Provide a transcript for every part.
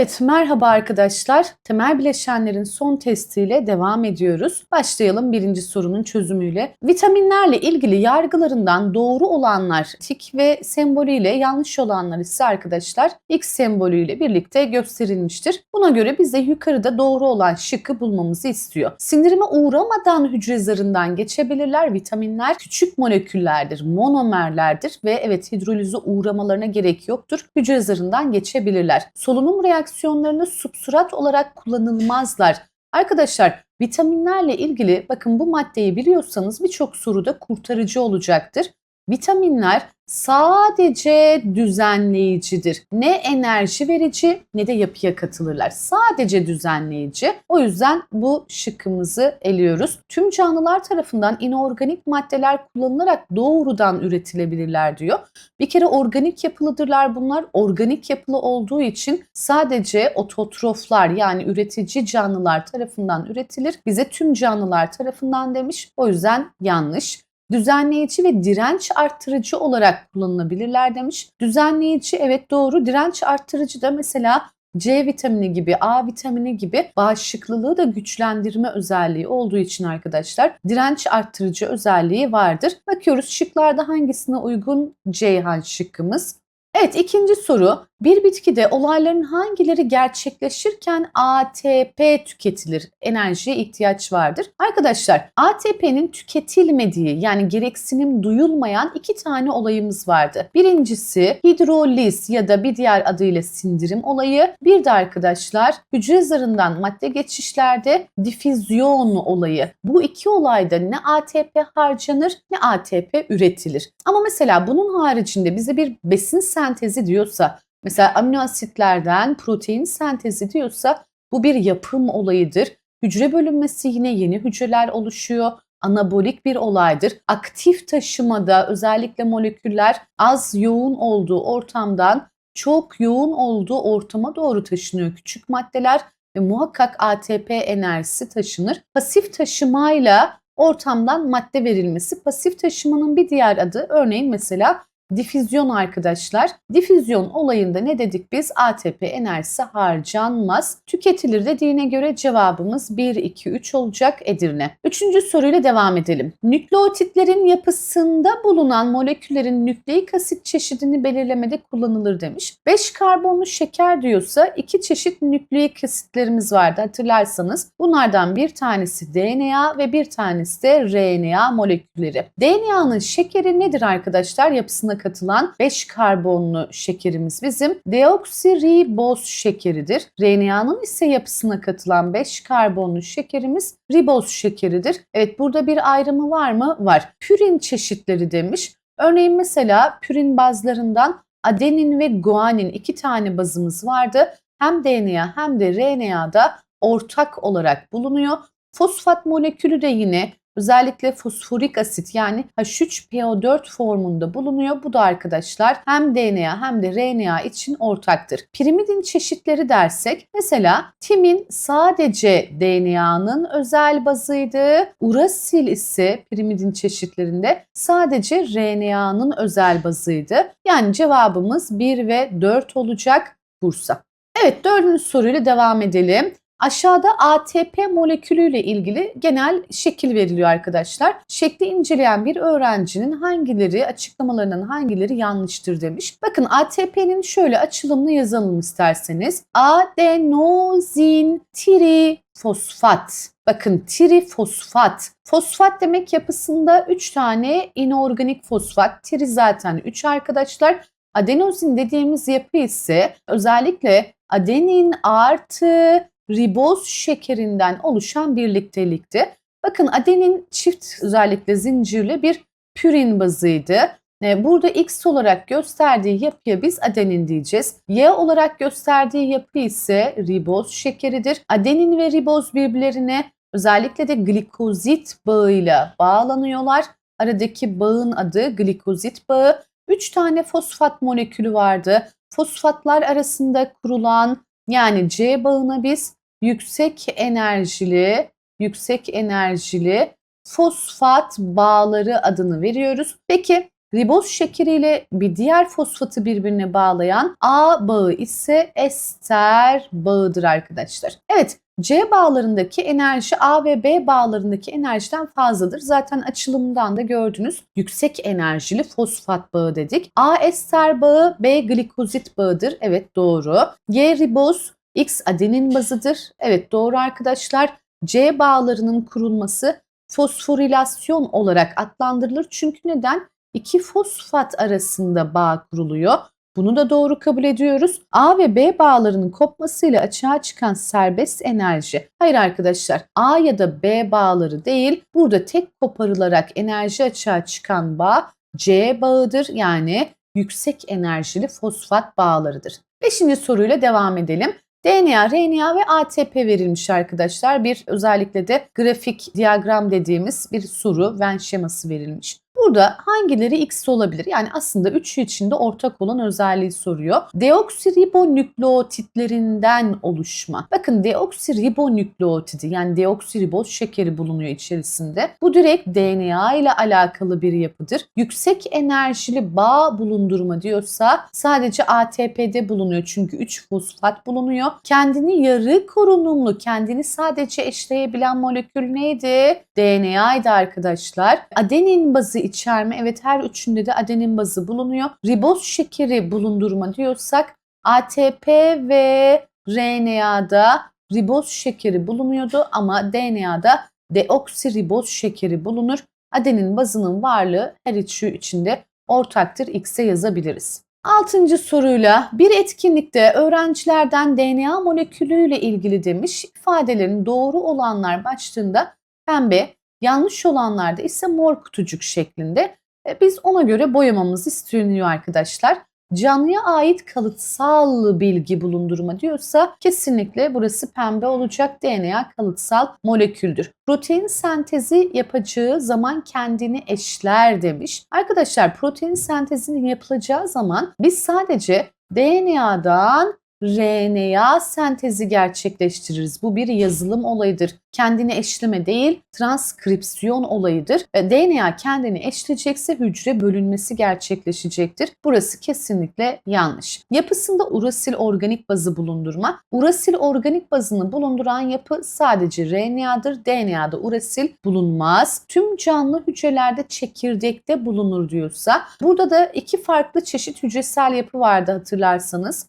Evet, merhaba arkadaşlar. Temel bileşenlerin son testiyle devam ediyoruz. Başlayalım birinci sorunun çözümüyle. Vitaminlerle ilgili yargılarından doğru olanlar tik ve sembolüyle yanlış olanlar ise arkadaşlar X sembolüyle birlikte gösterilmiştir. Buna göre bize yukarıda doğru olan şıkkı bulmamızı istiyor. Sindirime uğramadan hücre zarından geçebilirler. Vitaminler küçük moleküllerdir, monomerlerdir ve evet hidrolize uğramalarına gerek yoktur. Hücre zarından geçebilirler. Solunum reaksiyonlarında substrat olarak kullanılmazlar. Arkadaşlar vitaminlerle ilgili bakın bu maddeyi biliyorsanız birçok soruda kurtarıcı olacaktır. Vitaminler sadece düzenleyicidir. Ne enerji verici ne de yapıya katılırlar. Sadece düzenleyici. O yüzden bu şıkkımızı eliyoruz. Tüm canlılar tarafından inorganik maddeler kullanılarak doğrudan üretilebilirler diyor. Bir kere organik yapılıdırlar bunlar. Organik yapılı olduğu için sadece ototroflar yani üretici canlılar tarafından üretilir. Bize tüm canlılar tarafından demiş. O yüzden yanlış düzenleyici ve direnç arttırıcı olarak kullanılabilirler demiş. Düzenleyici evet doğru. Direnç arttırıcı da mesela C vitamini gibi, A vitamini gibi bağışıklılığı da güçlendirme özelliği olduğu için arkadaşlar direnç arttırıcı özelliği vardır. Bakıyoruz şıklarda hangisine uygun Ceyhan şıkkımız. Evet ikinci soru. Bir bitkide olayların hangileri gerçekleşirken ATP tüketilir? Enerjiye ihtiyaç vardır. Arkadaşlar ATP'nin tüketilmediği yani gereksinim duyulmayan iki tane olayımız vardı. Birincisi hidroliz ya da bir diğer adıyla sindirim olayı. Bir de arkadaşlar hücre zarından madde geçişlerde difüzyon olayı. Bu iki olayda ne ATP harcanır ne ATP üretilir. Ama mesela bunun haricinde bize bir besin sentezi diyorsa Mesela amino asitlerden protein sentezi diyorsa bu bir yapım olayıdır. Hücre bölünmesi yine yeni hücreler oluşuyor. Anabolik bir olaydır. Aktif taşımada özellikle moleküller az yoğun olduğu ortamdan çok yoğun olduğu ortama doğru taşınıyor küçük maddeler ve muhakkak ATP enerjisi taşınır. Pasif taşımayla ortamdan madde verilmesi. Pasif taşımanın bir diğer adı örneğin mesela difüzyon arkadaşlar. Difüzyon olayında ne dedik biz? ATP enerjisi harcanmaz. Tüketilir dediğine göre cevabımız 1, 2, 3 olacak Edirne. Üçüncü soruyla devam edelim. Nükleotitlerin yapısında bulunan moleküllerin nükleik asit çeşidini belirlemede kullanılır demiş. 5 karbonlu şeker diyorsa iki çeşit nükleik asitlerimiz vardı hatırlarsanız. Bunlardan bir tanesi DNA ve bir tanesi de RNA molekülleri. DNA'nın şekeri nedir arkadaşlar? Yapısına katılan 5 karbonlu şekerimiz bizim deoksiriboz şekeridir. RNA'nın ise yapısına katılan 5 karbonlu şekerimiz riboz şekeridir. Evet burada bir ayrımı var mı? Var. Pürin çeşitleri demiş. Örneğin mesela pürin bazlarından adenin ve guanin iki tane bazımız vardı. Hem DNA hem de RNA'da ortak olarak bulunuyor. Fosfat molekülü de yine Özellikle fosforik asit yani H3PO4 formunda bulunuyor. Bu da arkadaşlar hem DNA hem de RNA için ortaktır. Pirimidin çeşitleri dersek mesela timin sadece DNA'nın özel bazıydı. Urasil ise pirimidin çeşitlerinde sadece RNA'nın özel bazıydı. Yani cevabımız 1 ve 4 olacak Bursa. Evet dördüncü soruyla devam edelim. Aşağıda ATP molekülüyle ilgili genel şekil veriliyor arkadaşlar. Şekli inceleyen bir öğrencinin hangileri açıklamalarının hangileri yanlıştır demiş. Bakın ATP'nin şöyle açılımını yazalım isterseniz. Adenozin trifosfat. Bakın trifosfat. Fosfat demek yapısında 3 tane inorganik fosfat. Tri zaten 3 arkadaşlar. Adenozin dediğimiz yapı ise özellikle adenin artı riboz şekerinden oluşan birliktelikti. Bakın adenin çift özellikle zincirli bir pürin bazıydı. E, burada X olarak gösterdiği yapıya biz adenin diyeceğiz. Y olarak gösterdiği yapı ise riboz şekeridir. Adenin ve riboz birbirlerine özellikle de glikozit bağıyla bağlanıyorlar. Aradaki bağın adı glikozit bağı. 3 tane fosfat molekülü vardı. Fosfatlar arasında kurulan yani C bağına biz yüksek enerjili, yüksek enerjili fosfat bağları adını veriyoruz. Peki Riboz şekeriyle bir diğer fosfatı birbirine bağlayan A bağı ise ester bağıdır arkadaşlar. Evet C bağlarındaki enerji A ve B bağlarındaki enerjiden fazladır. Zaten açılımdan da gördünüz. Yüksek enerjili fosfat bağı dedik. A ester bağı, B glikozit bağıdır. Evet doğru. G riboz, X adenin bazıdır. Evet doğru arkadaşlar. C bağlarının kurulması fosforilasyon olarak adlandırılır. Çünkü neden? İki fosfat arasında bağ kuruluyor. Bunu da doğru kabul ediyoruz. A ve B bağlarının kopmasıyla açığa çıkan serbest enerji. Hayır arkadaşlar A ya da B bağları değil burada tek koparılarak enerji açığa çıkan bağ C bağıdır yani yüksek enerjili fosfat bağlarıdır. Beşinci soruyla devam edelim. DNA, RNA ve ATP verilmiş arkadaşlar. Bir özellikle de grafik diyagram dediğimiz bir soru, Venn şeması verilmiş. Burada hangileri X olabilir? Yani aslında üçü içinde ortak olan özelliği soruyor. Deoksiribonükleotitlerinden oluşma. Bakın deoksiribonükleotidi yani deoksiriboz şekeri bulunuyor içerisinde. Bu direkt DNA ile alakalı bir yapıdır. Yüksek enerjili bağ bulundurma diyorsa sadece ATP'de bulunuyor. Çünkü 3 fosfat bulunuyor. Kendini yarı korunumlu, kendini sadece eşleyebilen molekül neydi? DNA'ydı arkadaşlar. Adenin bazı içerme evet her üçünde de adenin bazı bulunuyor. Riboz şekeri bulundurma diyorsak ATP ve RNA'da riboz şekeri bulunuyordu ama DNA'da deoksiriboz şekeri bulunur. Adenin bazının varlığı her üçü içinde ortaktır. X'e yazabiliriz. Altıncı soruyla bir etkinlikte öğrencilerden DNA molekülüyle ilgili demiş ifadelerin doğru olanlar başlığında pembe, yanlış olanlarda ise mor kutucuk şeklinde. E, Biz ona göre boyamamız isteniyor arkadaşlar. Canlıya ait kalıtsal bilgi bulundurma diyorsa kesinlikle burası pembe olacak DNA kalıtsal moleküldür. Protein sentezi yapacağı zaman kendini eşler demiş. Arkadaşlar protein sentezinin yapılacağı zaman biz sadece DNA'dan RNA sentezi gerçekleştiririz. Bu bir yazılım olayıdır. Kendini eşleme değil, transkripsiyon olayıdır. DNA kendini eşleyecekse hücre bölünmesi gerçekleşecektir. Burası kesinlikle yanlış. Yapısında urasil organik bazı bulundurma. Urasil organik bazını bulunduran yapı sadece RNA'dır. DNA'da urasil bulunmaz. Tüm canlı hücrelerde çekirdekte bulunur diyorsa burada da iki farklı çeşit hücresel yapı vardı hatırlarsanız.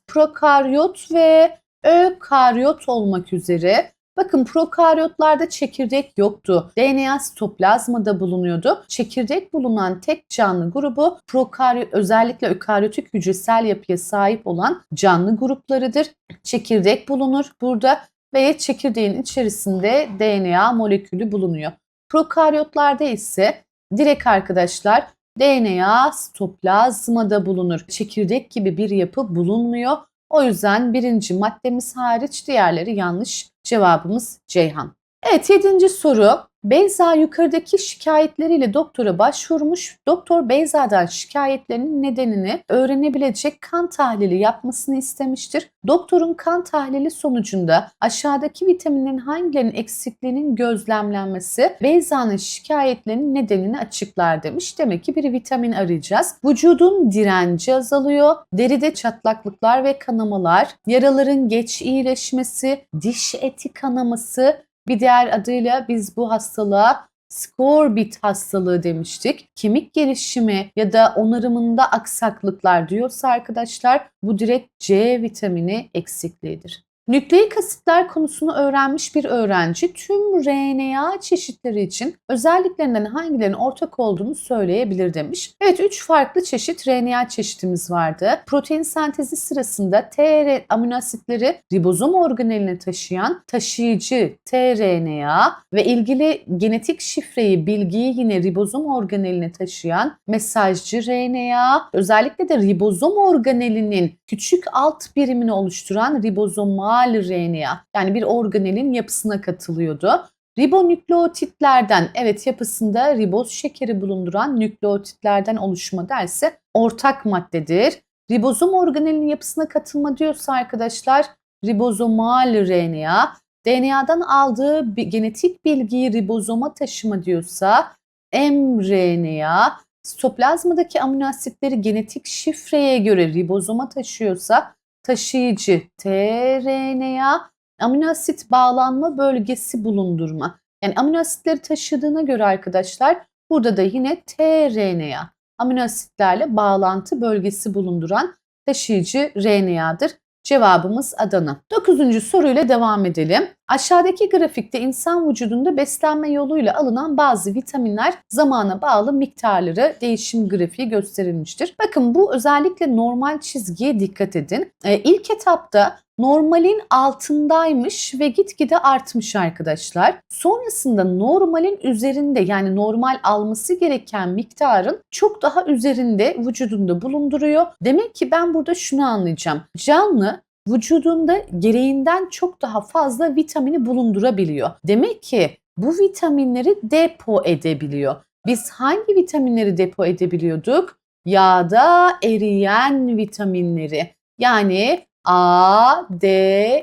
Prokaryot ve ökaryot olmak üzere Bakın prokaryotlarda çekirdek yoktu. DNA sitoplazmada bulunuyordu. Çekirdek bulunan tek canlı grubu prokaryot özellikle ökaryotik hücresel yapıya sahip olan canlı gruplarıdır. Çekirdek bulunur burada ve çekirdeğin içerisinde DNA molekülü bulunuyor. Prokaryotlarda ise direkt arkadaşlar DNA sitoplazmada bulunur. Çekirdek gibi bir yapı bulunmuyor. O yüzden birinci maddemiz hariç diğerleri yanlış. Cevabımız Ceyhan. Evet yedinci soru. Beyza yukarıdaki şikayetleriyle doktora başvurmuş. Doktor Beyza'dan şikayetlerinin nedenini öğrenebilecek kan tahlili yapmasını istemiştir. Doktorun kan tahlili sonucunda aşağıdaki vitaminlerin hangilerinin eksikliğinin gözlemlenmesi Beyza'nın şikayetlerinin nedenini açıklar demiş. Demek ki bir vitamin arayacağız. Vücudun direnci azalıyor. Deride çatlaklıklar ve kanamalar, yaraların geç iyileşmesi, diş eti kanaması, bir diğer adıyla biz bu hastalığa skorbit hastalığı demiştik. Kemik gelişimi ya da onarımında aksaklıklar diyorsa arkadaşlar bu direkt C vitamini eksikliğidir. Nükleik asitler konusunu öğrenmiş bir öğrenci tüm RNA çeşitleri için özelliklerinden hangilerinin ortak olduğunu söyleyebilir demiş. Evet 3 farklı çeşit RNA çeşitimiz vardı. Protein sentezi sırasında tR amino asitleri ribozom organeline taşıyan taşıyıcı tRNA ve ilgili genetik şifreyi, bilgiyi yine ribozom organeline taşıyan mesajcı RNA, özellikle de ribozom organelinin küçük alt birimini oluşturan ribozomal RNA yani bir organelin yapısına katılıyordu. Ribonükleotitlerden evet yapısında riboz şekeri bulunduran nükleotitlerden oluşma derse ortak maddedir. Ribozom organelinin yapısına katılma diyorsa arkadaşlar ribozomal RNA, DNA'dan aldığı genetik bilgiyi ribozoma taşıma diyorsa mRNA, Sitoplazmadaki amino asitleri genetik şifreye göre ribozoma taşıyorsa taşıyıcı tRNA amino asit bağlanma bölgesi bulundurma. Yani amino asitleri taşıdığına göre arkadaşlar burada da yine tRNA amino asitlerle bağlantı bölgesi bulunduran taşıyıcı RNA'dır. Cevabımız Adana. Dokuzuncu soruyla devam edelim. Aşağıdaki grafikte insan vücudunda beslenme yoluyla alınan bazı vitaminler zamana bağlı miktarları değişim grafiği gösterilmiştir. Bakın bu özellikle normal çizgiye dikkat edin. Ee, ilk etapta normalin altındaymış ve gitgide artmış arkadaşlar. Sonrasında normalin üzerinde yani normal alması gereken miktarın çok daha üzerinde vücudunda bulunduruyor. Demek ki ben burada şunu anlayacağım. Canlı vücudunda gereğinden çok daha fazla vitamini bulundurabiliyor. Demek ki bu vitaminleri depo edebiliyor. Biz hangi vitaminleri depo edebiliyorduk? Yağda eriyen vitaminleri. Yani A, D,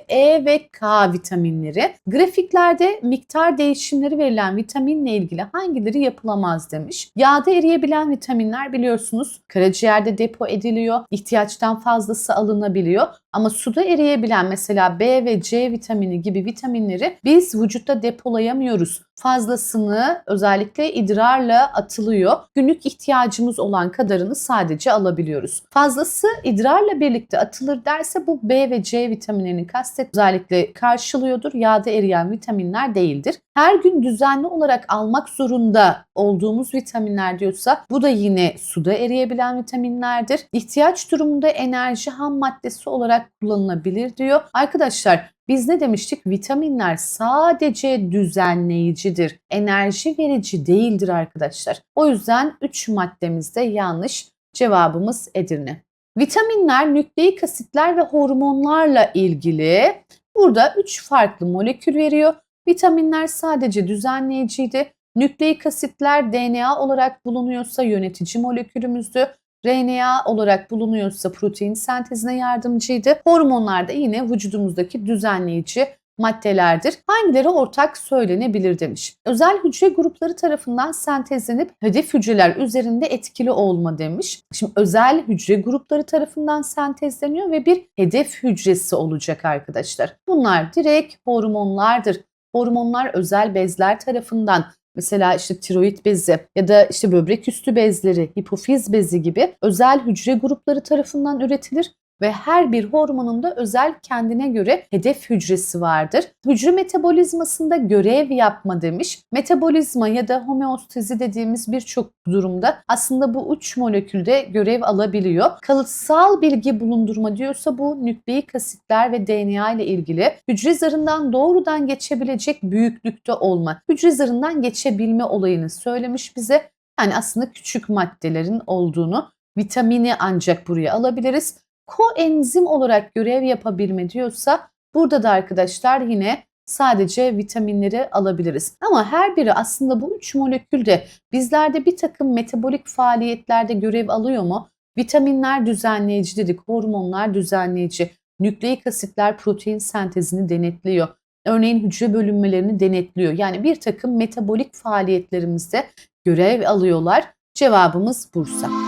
E ve K vitaminleri. Grafiklerde miktar değişimleri verilen vitaminle ilgili hangileri yapılamaz demiş. Yağda eriyebilen vitaminler biliyorsunuz karaciğerde depo ediliyor. ihtiyaçtan fazlası alınabiliyor. Ama suda eriyebilen mesela B ve C vitamini gibi vitaminleri biz vücutta depolayamıyoruz. Fazlasını özellikle idrarla atılıyor. Günlük ihtiyacımız olan kadarını sadece alabiliyoruz. Fazlası idrarla birlikte atılır derse bu B ve C vitaminlerini kastet özellikle karşılıyordur. Yağda eriyen vitaminler değildir. Her gün düzenli olarak almak zorunda olduğumuz vitaminler diyorsa bu da yine suda eriyebilen vitaminlerdir. İhtiyaç durumunda enerji ham maddesi olarak kullanılabilir diyor. Arkadaşlar biz ne demiştik? Vitaminler sadece düzenleyicidir. Enerji verici değildir arkadaşlar. O yüzden 3 maddemizde yanlış. Cevabımız Edirne. Vitaminler nükleik asitler ve hormonlarla ilgili burada 3 farklı molekül veriyor. Vitaminler sadece düzenleyiciydi. Nükleik asitler DNA olarak bulunuyorsa yönetici molekülümüzdü. RNA olarak bulunuyorsa protein sentezine yardımcıydı. Hormonlar da yine vücudumuzdaki düzenleyici maddelerdir. Hangileri ortak söylenebilir demiş. Özel hücre grupları tarafından sentezlenip hedef hücreler üzerinde etkili olma demiş. Şimdi özel hücre grupları tarafından sentezleniyor ve bir hedef hücresi olacak arkadaşlar. Bunlar direkt hormonlardır. Hormonlar özel bezler tarafından mesela işte tiroid bezi ya da işte böbrek üstü bezleri, hipofiz bezi gibi özel hücre grupları tarafından üretilir ve her bir hormonun da özel kendine göre hedef hücresi vardır. Hücre metabolizmasında görev yapma demiş. Metabolizma ya da homeostezi dediğimiz birçok durumda aslında bu üç molekülde görev alabiliyor. Kalıtsal bilgi bulundurma diyorsa bu nükleik asitler ve DNA ile ilgili hücre zarından doğrudan geçebilecek büyüklükte olma, hücre zarından geçebilme olayını söylemiş bize. Yani aslında küçük maddelerin olduğunu, vitamini ancak buraya alabiliriz koenzim olarak görev yapabilme diyorsa burada da arkadaşlar yine sadece vitaminleri alabiliriz. Ama her biri aslında bu üç molekül de bizlerde bir takım metabolik faaliyetlerde görev alıyor mu? Vitaminler düzenleyici dedik, hormonlar düzenleyici, nükleik asitler protein sentezini denetliyor. Örneğin hücre bölünmelerini denetliyor. Yani bir takım metabolik faaliyetlerimizde görev alıyorlar. Cevabımız Bursa.